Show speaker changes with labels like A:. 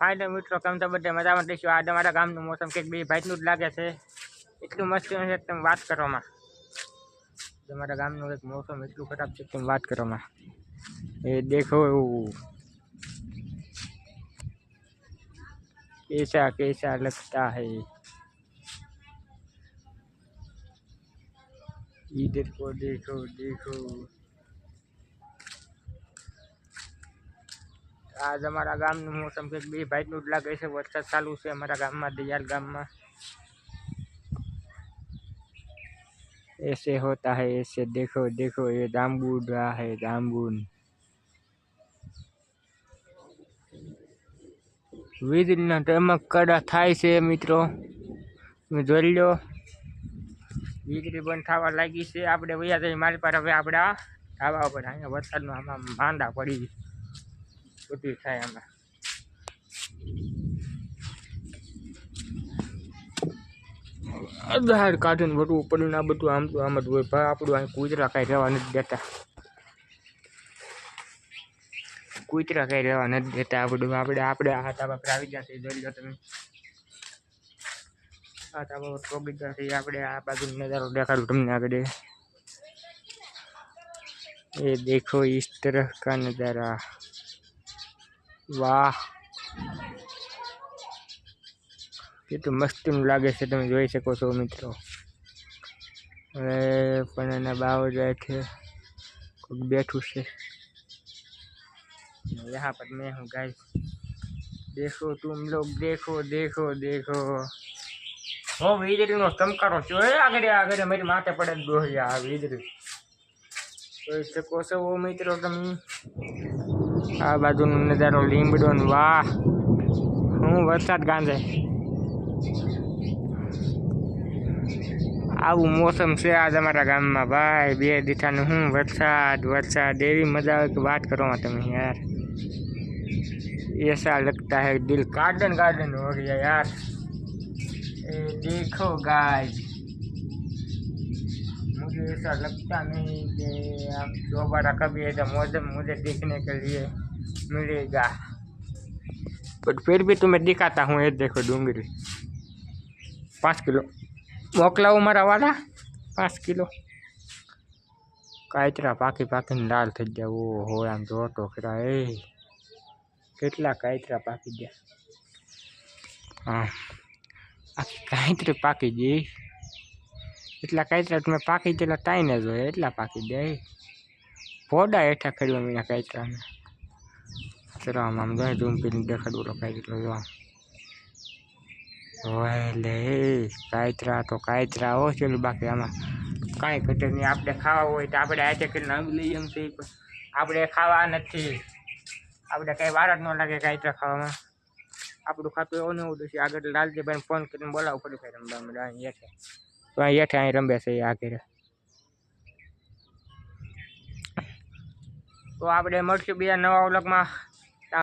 A: file મિત્રો કામતા બધે મજામાં દેસી આ આપણા ગામનું મોસમ કે બે ભાત નું લાગે છે એટલું મસ્ત છે કે તમ વાત કરવામાં અમારા ગામનું કે મોસમ એટલું ખરાબ છે કે વાત કરવામાં એ દેખો એસા કેસા લખતા હૈ ઈ દેખો દેખો દેખો आज अमरा गाम मौसम के बी भाई नुडला गई है वरसाद चालू से अमरा गाम में दियाल गाम में ऐसे होता है ऐसे देखो देखो ये जामबून रहा है जामबून वीजी टमक कड़ा थाय से मित्रों जो लो वीजी बंद थवा लगी से आप वैया मार पर हमें आप वरसाद आम मांदा पड़ी બધું થાય આમાં અધાર કાઢીને બધું પડ્યું આ બધું આમ તો આમ જ હોય ભાઈ આપણું અહીં કૂતરા કાંઈ રહેવા નથી દેતા કૂતરા કાંઈ રહેવા નથી દેતા આપણું આપણે આપણે આ તાબા પર આવી જશે જોઈ લો તમે આ તાબા પર પોગી જશે આપણે આ બાજુ નજારો દેખાડું તમને આગળ એ દેખો इस તરફ કા નજારા वाह ये तो मस्टिंग लागे छे तुम्ही જોઈ શકો છો મિત્રો હવે ફનેના બાવ જાય છે કોઈ બેઠું છે યોાહા પર મે હું ગાઈસ દેખો તુમ લોકો દેખો દેખો દેખો ઓ વીજરી નો ચમકારો જો હે આગડે આગડે મારી માથે પડે દોયા આ વીજરી તો દેખો છે વો મિત્રો તમે आ बाजू नजारो लीमड़ो वाह हूँ वरसाद गांधे मौसम से आज अमरा गाम में भाई बे दीठा ने हूँ वरसाद वरसाद एवं मजा की बात करो ते यार ऐसा लगता है दिल गार्डन गार्डन हो गया यार ए, देखो गाय मुझे ऐसा लगता नहीं कि आप दोबारा कभी ऐसा मौसम मुझे देखने के लिए मिलेगा बट फिर भी तुम्हें दिखाता हूँ ये देखो डूंगरी पाँच किलो मोकला उमरा वाला पाँच किलो કાયતરા पाकी पाकी લાલ થઈ ગયા वो हो આમ જોટો टोकरा ए કેટલા કાયતરા પાકી ગયા હા આ કાયતરી પાકી ગઈ એટલા કાયતરા તમે પાકી તેલા તાઈને જોઈએ એટલા પાકી દે ફોડા હેઠા ખેડવા મીના કાયતરાને ચલો આમ આમ જોઈએ ઝૂમ કરીને દેખાડવું તો કાયતરો જો લે કાયતરા તો કાયતરા હો ચલું બાકી આમાં કાંઈ ઘટે નહીં આપણે ખાવા હોય તો આપણે આજે કે નંગ લઈ એમ છે આપણે ખાવા નથી આપણે કાંઈ વાર જ ન લાગે કાયતરા ખાવામાં આપણું ખાતું એવું ને એવું છે આગળ લાલજીભાઈને ફોન કરીને બોલાવવું પડ્યું કે રમવા અહીંયા છે તો અહીં હેઠે અહીં રમે આ ઘેરે તો આપણે મળશું બીજા નવા ઓલકમાં